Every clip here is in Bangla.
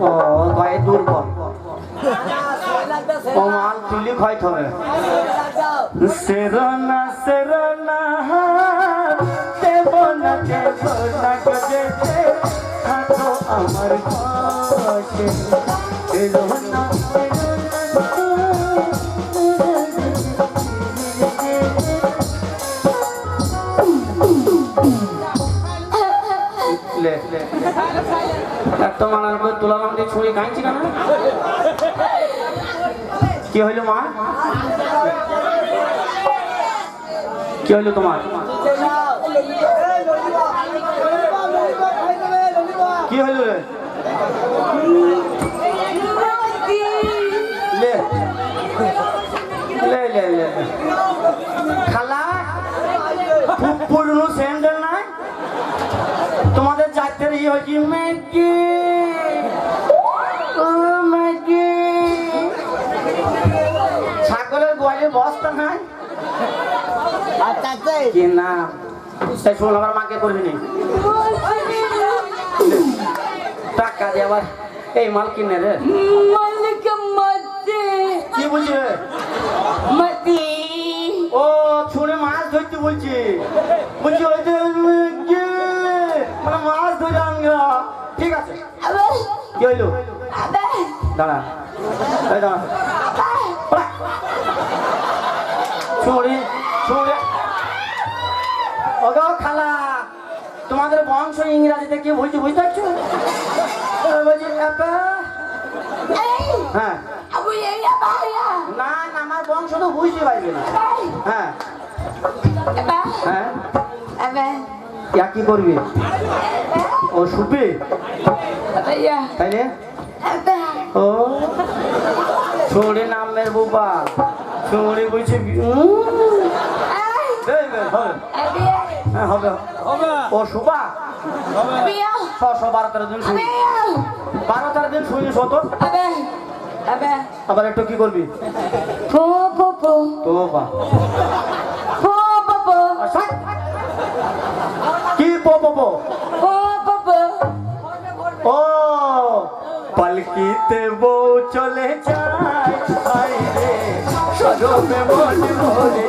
ও গায়ে দুর্বল। ও মাল তুলি খাইতে হবে সেরনা সেরনা দেব না দেব না গজে থাকো আমার পাশে সেরনা এত মানার পর তুলালাম দিয়ে ছুরি কাঁদছি কেন কি হইল মা? কি হইল তোমার? কি হইল রে? খালা পুরনো স্যান্ডেল নাই? তোমাদের চারটের ইয়ে হয়েছি ম্যাগি কি না সেই শোন আবার মাকে করবি নি। টাকা দিয়ে আবার এই মাল কিনে রে। মালিক মতে কি বলছি মতি ও ছুঁড়ে মাছ ধরতে বলছি। বলছি ওই যে মানে মাছ ধরে আনগা ঠিক আছে। কি হইল? দাঁড়া। দাঁড়া। তোমাদের বংশ ইংরাজিতে কি বলছি বুঝতে পারছ? বলছি হ্যাঁ। না না আমার বংশ তো বুঝতে পারবে না। হ্যাঁ। হ্যাঁ। কি করবি? ও শুপি ছুঁড়ি নামের বুবা ছুঁড়ি বুঝছি এই। হবে। হ্যাঁ হবে। ও ছশো বারো তেরো দিন শুনি। বারো তেরো দিন শুনি শত আবে আবে আবার একটু কি করবি? তো বা। পো কি পো ও পালকিতে বউ চলে যায়। সজবে মন ভরে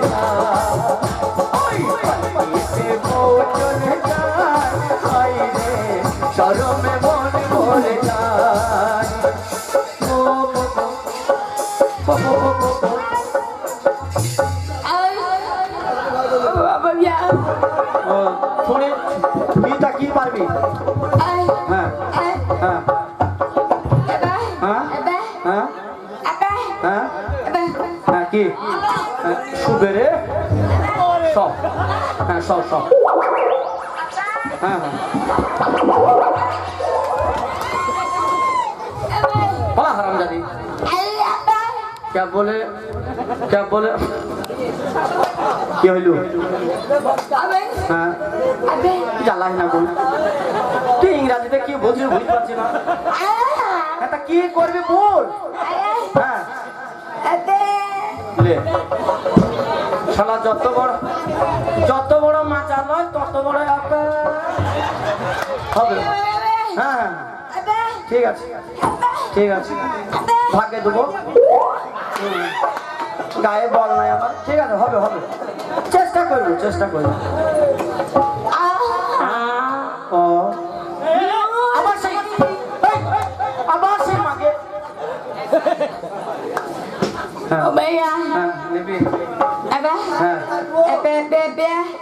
নাকি হ্যাঁ হ্যাঁ।, হ্যাঁ, হ্যাঁ।, হ্যাঁ। কি? শুবে রে সব। হ্যাঁ সব সব। হ্যাঁ হ্যাঁ। বলা হারাম জানি কে বলে কে বলে। কি হইল? হ্যাঁ। জ্বালাই না বল তুই ইংরাজিতে কি বলছিস বুঝতে পারছি না। তা কি করবি বল? হ্যাঁ। শালা যত বড় যত বড় মাচা নয় তত বড় হবে। হ্যাঁ হ্যাঁ। ঠিক আছে। ঠিক আছে। ভাগ্যে দেবো। গায়ে বল নাই আমার। ঠিক আছে হবে হবে। চেষ্টা করব চেষ্টা করব। ও আবার সেই এই, আবার সেই মাকে। হ্যাঁ। হ্যাঁ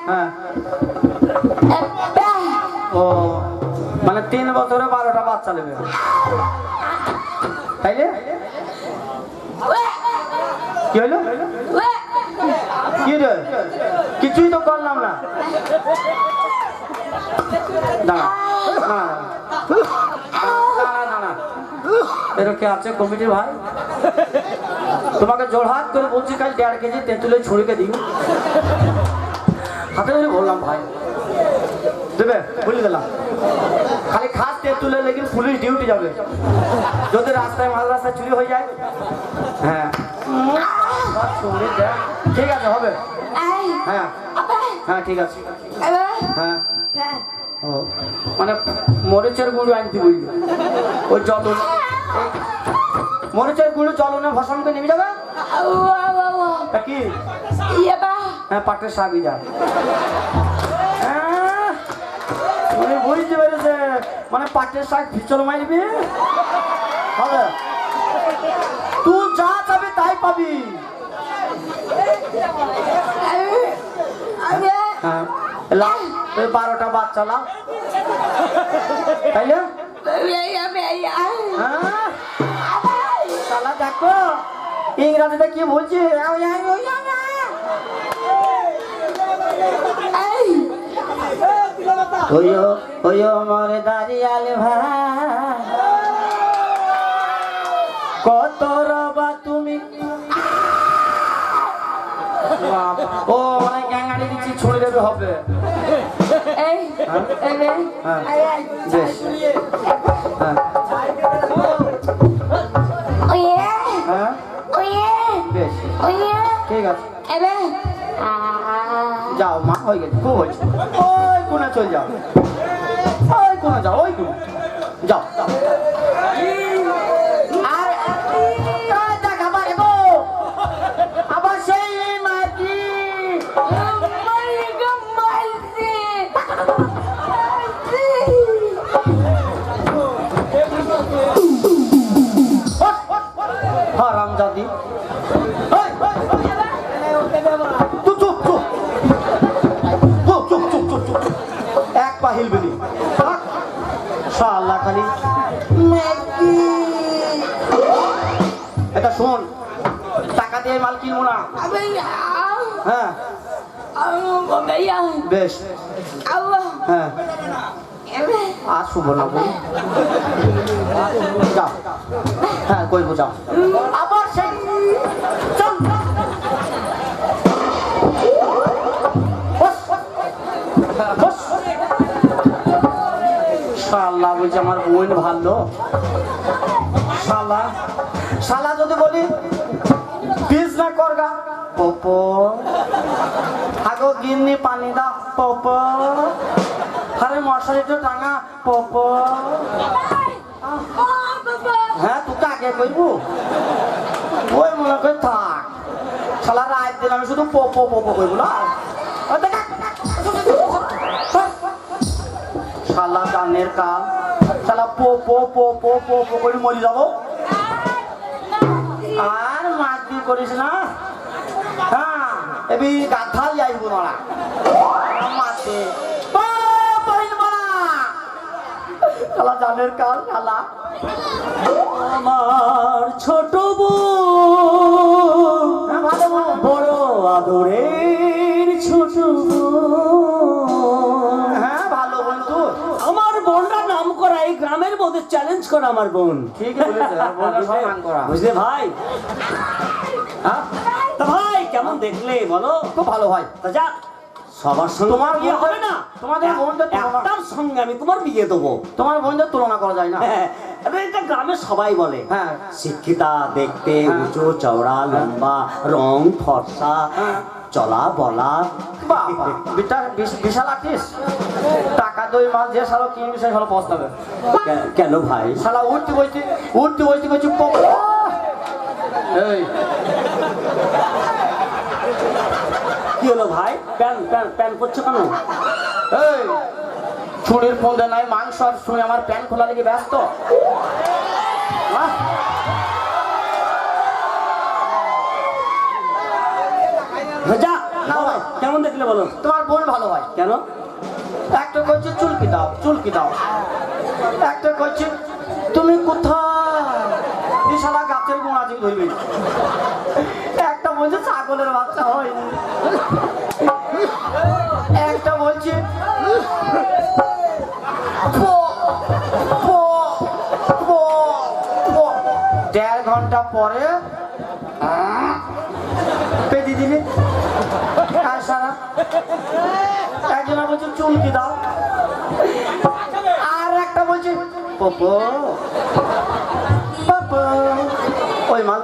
হ্যাঁ। ও। মানে তিন বছরে বারোটা বাচ্চা নেবে তাইলে কি হইল কি রে কিছুই তো করলাম না। না কে আছে কমিটির ভাই? তোমাকে জোড়হাত করে বলছি কাল দেড় কেজি তেঁতুলের ছুরিকে দিও। হাতে ধরে বললাম ভাই। দেবে? বলে দিলাম। খালি খাস তেঁতুলে লেকিন পুলিশ ডিউটি যাবে। যদি রাস্তায় মাঝ রাস্তায় চুরি হয়ে যায়। হ্যাঁ। ঠিক আছে হবে। হ্যাঁ। হ্যাঁ ঠিক আছে। হ্যাঁ। ও মানে মরিচের গুঁড়ো আনতে বললি। ওই যত মরিচের গুঁড়ো জল না ভসম করে নেমে যাবে? তা কি? হ্যাঁ পাটের শাকই যা। হ্যাঁ, তুমি বুঝতে পেরেছে। মানে পাটের শাক ভিচল মারবি হবে। তুই যা চাবি তাই পাবি। হ্যাঁ লাও এই বারোটা বাচ্চা লাও তাইলে? হ্যাঁ। শালা দেখো ইংরাজিতে কি বলছি? ওইও ওইও মরে দাঁড়িয়াল ভাই। কত ও মানে গ্যাঙ্গানি দিচ্ছি ছুঁড়ে দেবে হবে। হ্যাঁ? বেশ। হ্যাঁ। হ্যাঁ? বেশ। ঠিক আছে। যাও মা হয়ে গেছে খুব হয়েছে। ওই কোনে চলে যাও। ওই কোনে যাও ওই কোনে যাও যাও। না হ্যাঁ। বেশ। হ্যাঁ। আর শুভ না বলি যাও। হ্যাঁ কইবো যাও। আবার সেই বলছে আমার বোন ভালো। শালা। শালা যদি বলি না করগা। পপো। আগো গিন্নি পানি দা পপো। আরে মশারিটা টাঙা পপো। হ্যাঁ তুই কাকে কইবু? ওই মনে করে থাক। শালা রাত দিন আমি শুধু পপো পপো কইবু না। শালা গানের কাল। শালা পো পো পো পো পো পো করে মরি যাব। আর করিস না? হ্যাঁ এবি গাথাল যাইব না জানের কাল শালা। আমার ছোট বোন। হ্যাঁ। বড় আদরের ছোট হ্যাঁ ভালো বন্ধু। আমার বোনটা নাম করা এই গ্রামের মধ্যে চ্যালেঞ্জ করা আমার বোন। ঠিক করা। বুঝলে ভাই? হ্যাঁ? তা ভাই কেমন দেখলে বলো? খুব ভালো হয় তা যাক সবার সঙ্গে তোমার বিয়ে হবে না? তোমাদের বোনটা তো একটার সঙ্গে আমি তোমার বিয়ে দেবো। তোমার বোনদের তুলনা করা যায় না। হ্যাঁ, এটা গ্রামের সবাই বলে। হ্যাঁ। শিক্ষিতা দেখতে হ্যাঁ। উঁচু চওড়া লম্বা রং ফর্সা হ্যাঁ। চলা বলা। বিশাল আর্টিস টাকা দই মাল যে শালা কিনবি সেই শালা পস্তাবে। কেন ভাই? শালা উঠতে বসতে উঠতে বসতে বলছি এই কি হলো ভাই? প্যান প্যান প্যান করছ কেন? এই ছুরির ফোন নাই মাংস আর শুনে আমার প্যান খোলা লেগে ব্যস্ত। কেমন দেখলে বলো? তোমার বোন ভালো হয়। কেন? একটা করছে চুলকি দাও চুলকি দাও। একটা করছে তুমি কোথায় বিশালা গাছের গোড়া দিয়ে ধরবে একটা বলছে ছাগলের বাচ্চা হয়নি। একটা বলছে দেড় ঘণ্টা পরে পেদি দিলি? আর সারা। একজনা বলছে চুলকি দাও। আর একটা বলছে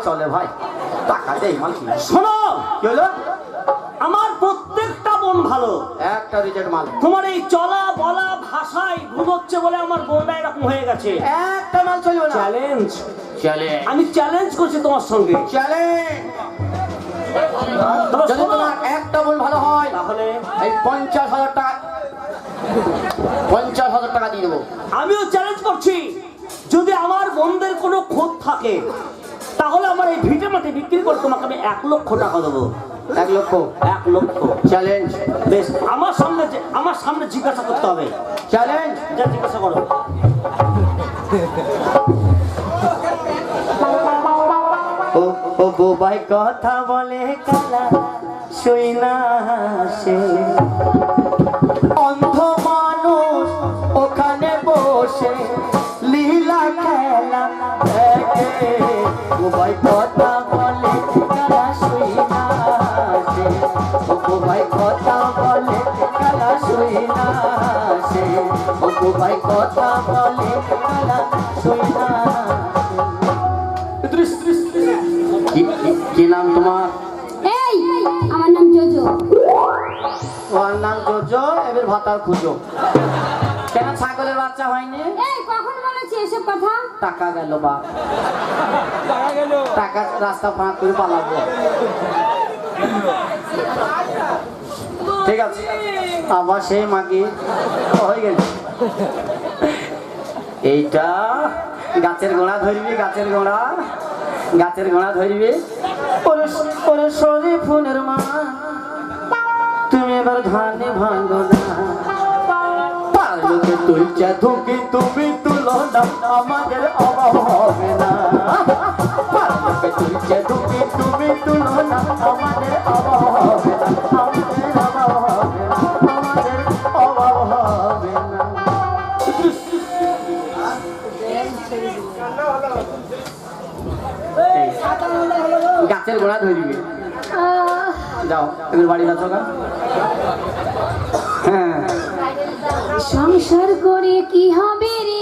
চলে ভাই। টাকা দেই মাল কিনে। শোনো কি হলো? আমার প্রত্যেকটা বোন ভালো। একটা রিজেক্ট মাল। তোমার এই চলা বলা ভাষায় ঘুমোচ্ছে বলে আমার বোনটা এরকম হয়ে গেছে। একটা মাল চলবে না। চ্যালেঞ্জ চলে আমি চ্যালেঞ্জ করছি তোমার সঙ্গে। চলে যদি তোমার একটা বোন ভালো হয় তাহলে? এই পঞ্চাশ হাজার টাকা পঞ্চাশ হাজার টাকা দিয়ে দেবো। আমিও চ্যালেঞ্জ করছি। যদি আমার বোনদের কোনো খোঁজ থাকে তাহলে আমার এই ভিটে মাটি বিক্রি করে তোমাকে আমি এক লক্ষ টাকা দেবো। এক লক্ষ? এক লক্ষ। চ্যালেঞ্জ বেশ আমার সামনে যে- আমার সামনে জিজ্ঞাসা করতে হবে। চ্যালেঞ্জ যা জিজ্ঞাসা করো। ও ও বোবাই কথা বলে কালা শুই না সে কথা বলে কি নাম তোমার? এই আমার নাম জোজো। তোমার নাম জোজো এবার ভাতার খুঁজো। কেন ছাগলের বাচ্চা হয়নি? এই কখন বলেছি এসব কথা? টাকা গেল বা। টাকা রাস্তা ফাঁক করে পালাবো। ঠিক আছে। আবার সেই মাগি। হয়ে গেল। এইটা গাছের গোড়া ধরবি, গাছের গোড়া। গাছের গোড়া ধরবি। ওরে সরি ফুলের মা, তুমি এবার ধানে ভাঙো পালকে তুলছে ধুকি, তুমি তুলো না, আমাদের অভাব হবে না। গাছের গোড়া ধরবে যাও এবার বাড়ি যাচ্ছ গা। হ্যাঁ। সংসার করে কি হবে রে?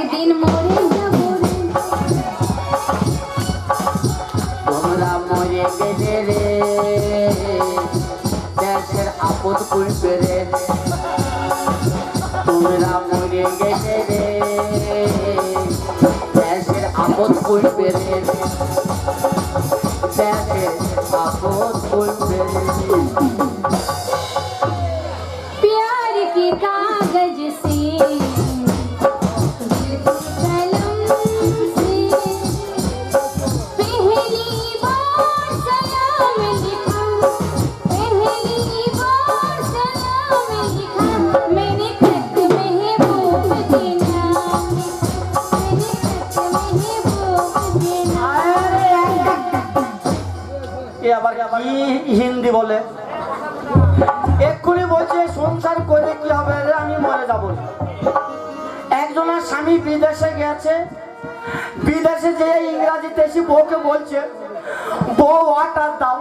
একদিন মরে তোমরা মরে গেলে রে। দেশের আপদ করবে রে। তোমরা মরে গেলে রে। দেশের আপদ করবে রে। দেশের আপদ করবে রে। আবার কি হিন্দি বলে? এক্ষুনি বলছে সংসার করে কি হবে রে? আমি মরে যাব একজনের স্বামী বিদেশে গেছে। বিদেশে যে ইংরাজিতে এসে বউকে বলছে বউ ওয়াটার দাও।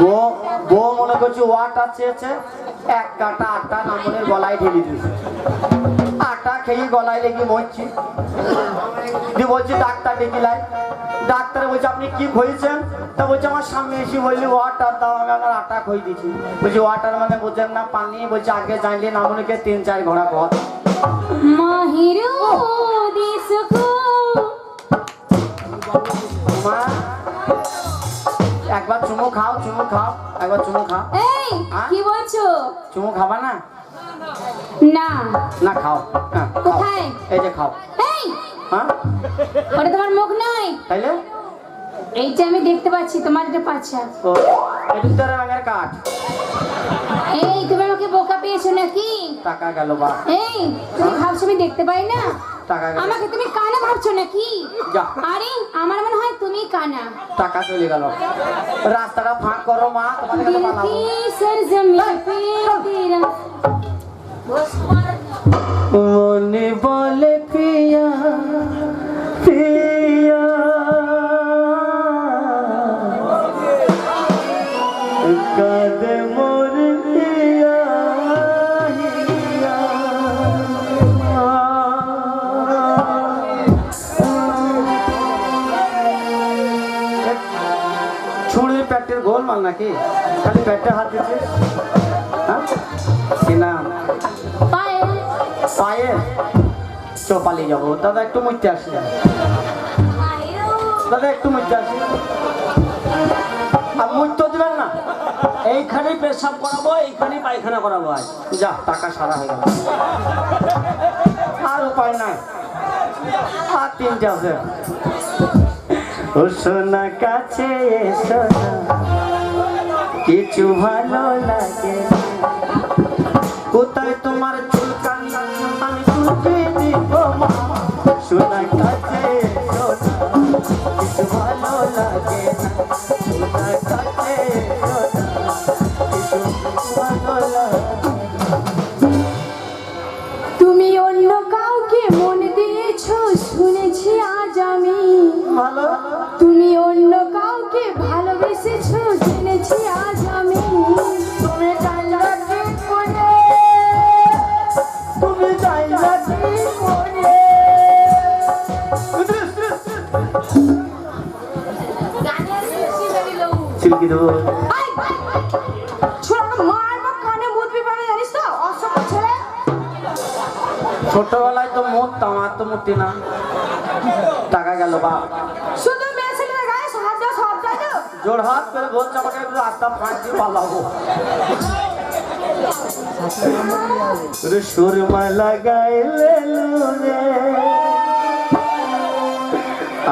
বউ বউ মনে করছে ওয়াটার চেয়েছে এক কাটা আটা নামনের গলায় ঢেলে দিয়েছে। কাঁটা খেয়ে গলায় লেগে মরছি। দিয়ে বলছি ডাক্তার ডেকে লাই। ডাক্তারে বলছে আপনি কি হয়েছেন তা বলছে আমার সামনে এসে বললি ওয়াটার দাও আমি আমার আটা খুঁজে দিয়েছি। বলছি ওয়াটার মানে বোঝেন না পানি। বলছে আগে জানলে না মনে তিন চার ঘোড়া পথ। একবার চুমু খাও চুমু খাও একবার চুমু খাও। হ্যাঁ? কি বলছো? চুমু খাবা না? না না খাও হ্যাঁ, খাও। কোথায়? এই যে খাও এই হ্যাঁ ওটা তোমার মুখ নয় তাইলে এইটা আমি দেখতে পাচ্ছি তোমার এটা পাচ্ছা ও এটুক তো রঙের কাঠ এই তুমি আমাকে বোকা পেয়েছো নাকি টাকা গেল বা এই তুমি ভাবছো আমি দেখতে পাই না টাকা গেল আমাকে তুমি কানে ভাবছো নাকি যা। আরে আমার মনে হয় তুমি কানা টাকা চলে গেল রাস্তাটা ফাঁক করো মা তোমাদের কাছে दिल পালাবো की सरजमी पे तेरा মনে বলে পিয়া পিয়া কাদে মোর পিয়া হিয়া। প্যাটের গোল মাল নাকি? খালি প্যাটে হাত দিচ্ছিস? হ্যাঁ? কি নাম? पाए পায়ে চ পালিয়ে যাব। দাদা, একটু মুইতে আসি। দাদা, একটু মুইতে আসি। আর মুইতে দিবেন না। এইখানেই পেশাব করাবো, এইখানেই পায়খানা করাবো আজ। যা, টাকা সারা হয়ে গেল। আর উপায় নাই। আর তিনটে আছে। ও সোনা কাছে কিছু ভালো লাগে। কোথায় তোমার ছোটবেলায় তো তো মরতি না টাকা গেল বা। শুধু মেয়ে ছেলের গায়ে সাহায্য সব তাই তো? জোর হাত করে বলছে আমাকে একটু রাস্তা ফাঁক দিয়ে পালাবো সুরমা লাগাইলে রে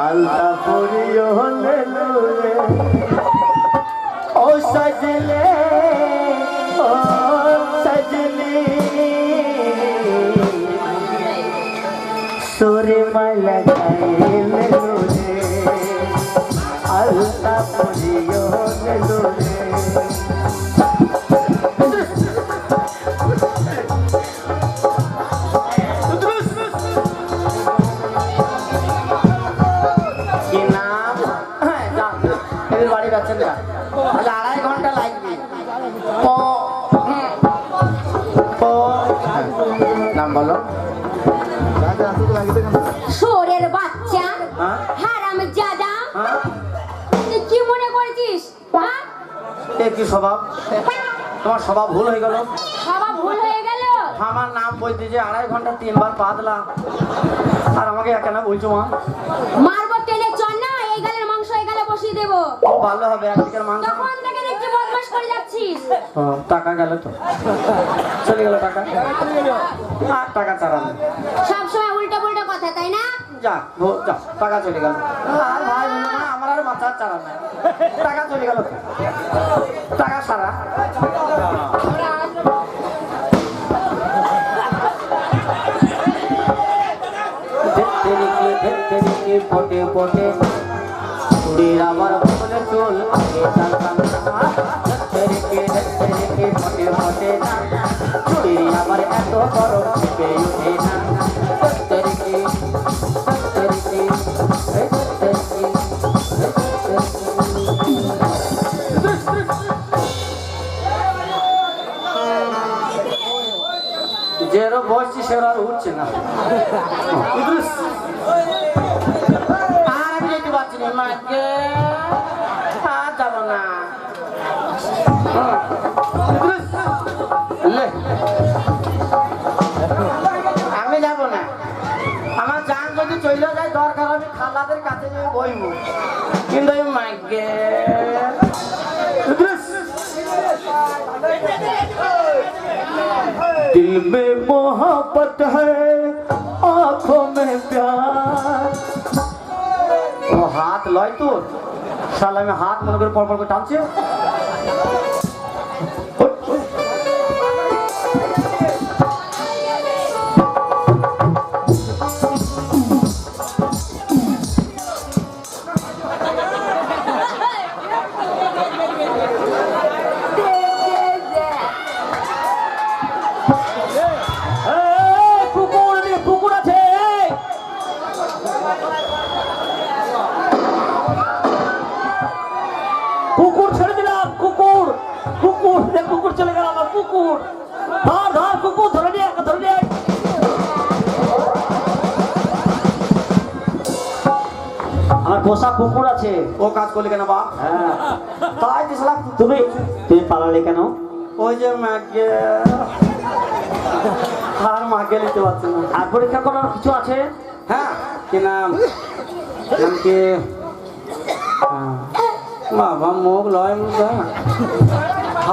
আলতা পরিও লেলু রে ও সজলে সুরমা এ কি স্বভাব? তোমার স্বভাব ভুল হয়ে গেল। ভুল হয়ে গেল? আমার নাম বলতে যে আড়াই ঘণ্টা তিনবার পাতলা আর আমাকে কেন বলছো মা? মারবো টেনে চল না এই গালের মাংস এই গালে বসিয়ে দেবো। ও ভালো হবে একদিকের মাংস। তখন থেকে দেখছি বদমাস করে যাচ্ছিস। ও, টাকা গেল তো? চলে গেল টাকা? আর টাকা সব সময় উল্টো পুল্টো কথা তাই না? যা যা টাকা চলে গেল। ভাই না, আর মাথা নাই টাকা চলে গেল টাকা সারা পটে পটে চুড়ির আমার বলে চুল আগে ধেত্তেরিকে ধেত্তেরিকে পটে পটে আমার এত বড় পারছি না। আমি যাব না। আমার জান যদি চলে যায়, দরকার আমি খালাদের কাছে বইব কিন্তু আমি মাকে दिल में मोहब्बत है आंखों में प्यार ও হাত লয় তোর শালা আমি হাত মনে করে পর পর করে টানছে কুকুর ছেড়ে দিলাম কুকুর। কুকুর কুকুর চলে গেল আমার কুকুর। ধর ধর কুকুর ধরে নিয়ে ধরে নিয়ে আয়। আমার পোষা কুকুর আছে। ও কাজ করলি কেন বা হ্যাঁ। তাই দিছিলাম। তুমি তুমি পালালে কেন? ওই যে মাকে। আর মাকে নিতে পারছে না। আর পরীক্ষা করার কিছু আছে? হ্যাঁ। কি নাম? নাম কি? হ্যাঁ। বাবা মুখ লয়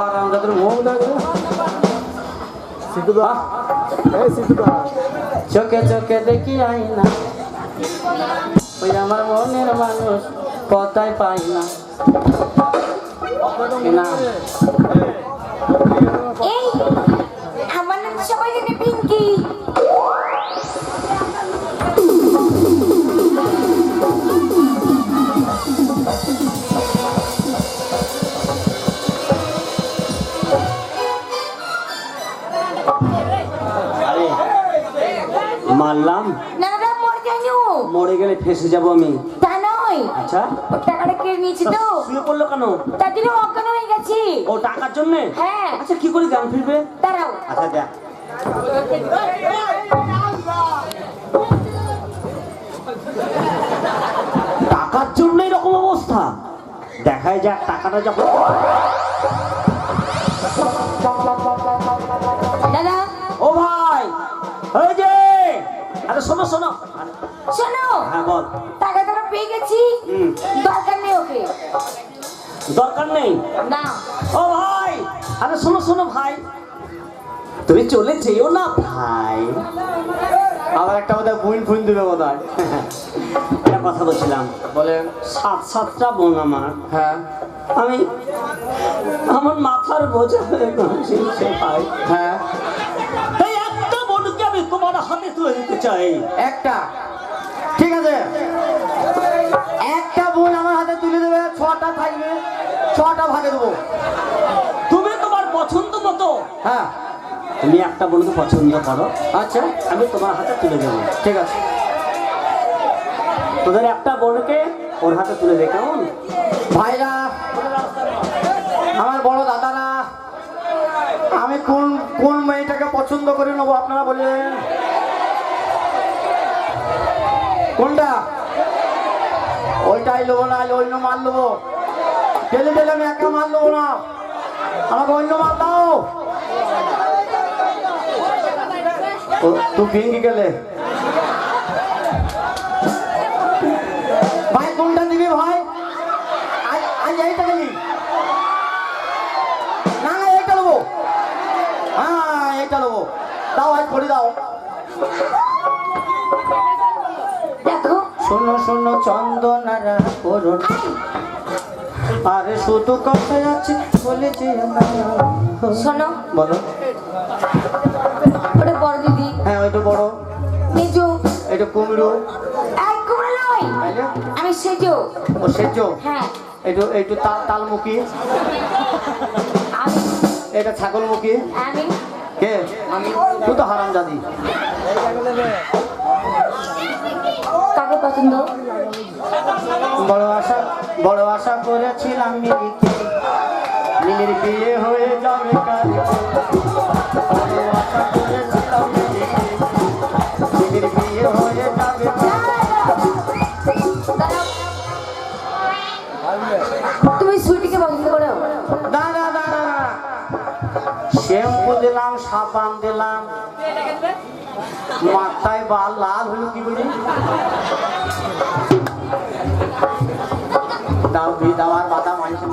আর আমাদের মুখ লাগে চোখে চোখে দেখি আই না। ওই আমার মনের মানুষ কথাই পাই না। এই আমার নাম সবাই জানে পিঙ্কি। মারলাম। না না মর জানো মরে গেলে ফেসে যাব আমি। তা নয়। আচ্ছা। ও টাকাটা কেড়ে নিয়েছি তো? শুয়ে পড়ল কেন? তার জন্য অজ্ঞান হয়ে গেছি। ও টাকার জন্য? হ্যাঁ। আচ্ছা কি করে জ্ঞান ফিরবে? দাঁড়াও। আচ্ছা দেখ। টাকার জন্য এরকম অবস্থা? দেখায় যাক টাকাটা যখন বল টাকা টাকা পেয়ে গেছি? দরকার নেই ওকে। দরকার নেই? না। ও ভাই! আরে শোনো শোনো ভাই। তুমি চলে যেও না ভাই। আবার একটা বোধহয় বুইন ফুইন দিবে বোধ হয় একটা কথা বলছিলাম। বলেন। সাত সাতটা বোন আমার। হ্যাঁ। আমি আমার মাথার বোঝা হয়ে গেছে ভাই। হ্যাঁ। একটা বোনকে আমি তোমার হাতে তুলে দিতে চাই। একটা। ঠিক আছে? একটা বোন আমার হাতে তুলে দেবে ছটা থাকবে ছটা ভাগে দেবো। তুমি তোমার পছন্দ মতো হ্যাঁ। তুমি একটা বোনকে পছন্দ করো। আচ্ছা। আমি তোমার হাতে তুলে দেবো। ঠিক আছে। তোদের একটা বোনকে ওর হাতে তুলে দে কেমন? ভাইরা আমার বড় দাদারা আমি কোন কোন মেয়েটাকে পছন্দ করে নেব আপনারা বললেন কোনটা? ওইটাই নেব না অন্য মাল নেব ঠেলে ঠেলে আমি একা মাল নেব না। আমাকে অন্য মাল দাও। তুই ভেঙে গেলে। ভাই, কোনটা নিবি ভাই? আজ এইটা নিবি। না না, এইটা নেব হ্যাঁ এইটা নেব দাও আজ করে দাও। শোনো শোনো চন্দনারা করুন আরে শুধু কথা আছে বলেছি শোনো। বলো। ওটা বড় দিদি। হ্যাঁ ওইটা বড়। মেজো। এটা কুমড়ো। এক কুমড়ো নয় আমি সেজো। ও সেজ? হ্যাঁ। একটু একটু তাল তালমুখী। আমি। এটা ছাগলমুখী। আমি। কে? আমি। তুই তো হারাম জাদি পছন্দ? বড় আশা বড় আশা করেছিলাম মিলিকে। মিলির বিয়ে হয়ে যাবে বড় আশা করেছিলাম মিলিকে। মিলির বিয়ে হয়ে যাবে তুমি সুইটিকে পছন্দ করো। দাঁড়া শ্যাম্পু দিলাম সাবান দিলাম মাথায় বাল লাল হলো কি বলি? দাও দিয়ে দাও আর বাদাম আনছে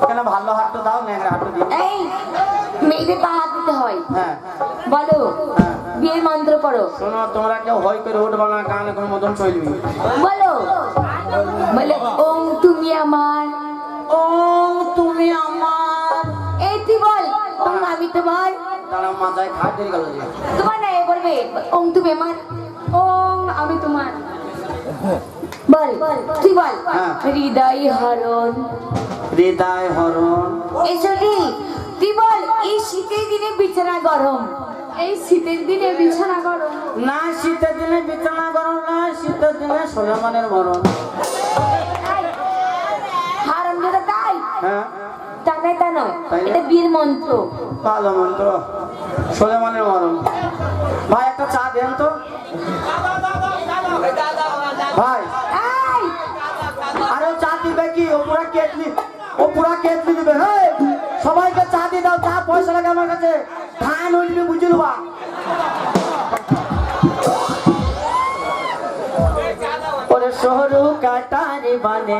কেন ভালো হাটটা দাও ন্যাংরা হাটটা দিই এই মেয়েদের পা হাত দিতে হয়। হ্যাঁ। বলো হ্যাঁ। বিয়ের মন্ত্র পড়ো। শোনো তোমরা কেউ হয় করে উঠবে না কানে কোনো মতন চলবি। বলো বলো ওম তুমি আমার। ও তুমি আমার। এই তুই বল ওম আমি তোমার। তারা মাথায় খাট দিয়ে গেল তোমার না এ বলবে ওম তুমি আমার ওম আমি তোমার। বল তুই বল। হ্যাঁ। হৃদয় হরণ। হৃদয় হরণ। এসো দি তুই বল এই শীতের দিনে বিছানা গরম। এই শীতের দিনে বিছানা গরম। না শীতের দিনে বিছানা গরম না শীতের দিনে সোজামানের মরণ। যেটা তাই? হ্যাঁ। নয় নয় এটা বীর মন্ত্র। ভালো মন্ত্র। সোলেমানের মরণ। ভাই একটা চা দেন তো। ভাই আরে চা দিবে কি? ও পুরা কেটলি ও পুরা কেটলি দিবে। হ্যাঁ সবাইকে চা দিয়ে দাও চা পয়সা লাগে আমার কাছে। ধান উঠবি বুঝে বা? ওরে সরু কাটারে বানে।